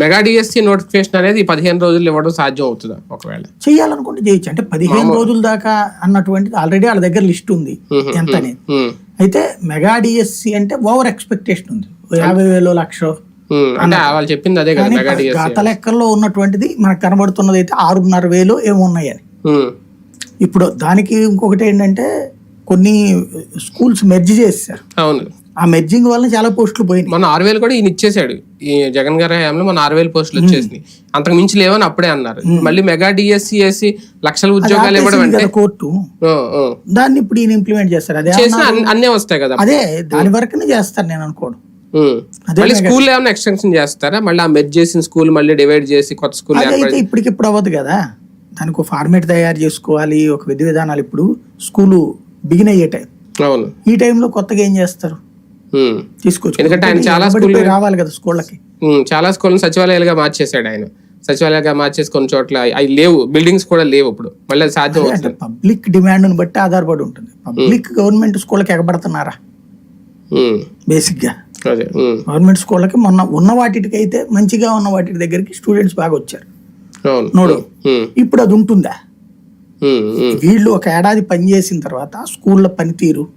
Mega DSC notification అనేది పదిహేను రోజులు ఇవ్వడం సాధ్యం అవుతుందా ఒకవేళ? చేయాలనుకుంటే చేయొచ్చు. అంటే పదిహేను రోజుల దాకా అన్నటువంటిది ఆల్రెడీ వాళ్ళ దగ్గర లిస్ట్ ఉంది ఎంత అనేది. అయితే మెగా డిఎస్సి అంటే ఓవర్ ఎక్స్పెక్టేషన్ ఉంది. యాభై వేలు లక్ష వాళ్ళు చెప్పింది అదే కదా గత లెక్కల్లో ఉన్నటువంటిది మనకు కనబడుతున్నది అయితే ఆరున్నర వేలు ఏమో ఉన్నాయని ఇప్పుడు దానికి ఇంకొకటి ఏంటంటే కొన్ని స్కూల్స్ మెర్జ్ చేశారు అవును. ఆ మెర్జింగ్ వల్ల చాలా పోస్టులు పోయినాయి. మొన్న ఆరు వేలు కూడా ఈయన ఇచ్చేసాడు. ఈ జగన్ గారి హయాంలో మన ఆరు వేలు పోస్టులు వచ్చేసినాయి. అంతకు మించి లేవని అప్పుడే అన్నారు. మళ్ళీ మెగా డిఎస్సి వేసి లక్షల ఉద్యోగాలు ఇవ్వడం అంటే కోర్టు. దాన్ని ఇప్పుడు ఈయన ఇంప్లిమెంట్ చేస్తారు. అదే అన్ని- వస్తాయి కదా. అదే దాని వరకునే చేస్తారు నేను అనుకోవడం ఉమ్. మళ్ళీ స్కూల్ ఏమైనా ఎక్స్టెన్షన్ చేస్తారా? మళ్ళీ ఆ మెర్జ్ చేసిన స్కూల్ మళ్ళీ డివైడ్ చేసి కొత్త స్కూల్ ఇప్పటికిప్పుడు అవ్వదు కదా. దానికి ఒక ఫార్మేట్ తయారు చేసుకోవాలి ఒక విధి విధానాలు ఇప్పుడు స్కూలు బిగిన్ అయ్యే టైం అవును. ఈ టైంలో కొత్తగా ఏం చేస్తారు? ఎందుకంటే ఆయన చాలా ఎగబడిపోయి రావాలి కదా స్కూళ్ళకి. ఉమ్, చాలా సచివాలయాలుగా మార్చేశాడు ఆయన. సచివాలయాలుగా మార్చేసి కొన్ని చోట్ల అవి లేవు. బిల్డింగ్స్ కూడా లేవు ఇప్పుడు. మళ్ళీ సాధ్యం పబ్లిక్ డిమాండ్ బట్టి ఆధారపడి ఉంటుంది. పబ్లిక్ గవర్నమెంట్ స్కూళ్ళకి ఎగబడుతున్నారా? ఉమ్. బేసిక్గా అదే. ఉమ్. గవర్నమెంట్ స్కూళ్ళకి మొన్న ఉన్న వాటికి అయితే మంచిగా ఉన్న వాటి దగ్గరికి స్టూడెంట్స్ బాగా వచ్చారు. నోడు. ఇప్పుడు అది ఉంటుందా. వీళ్ళు ఒక ఏడాది పని చేసిన తర్వాత స్కూళ్ళ పనితీరు.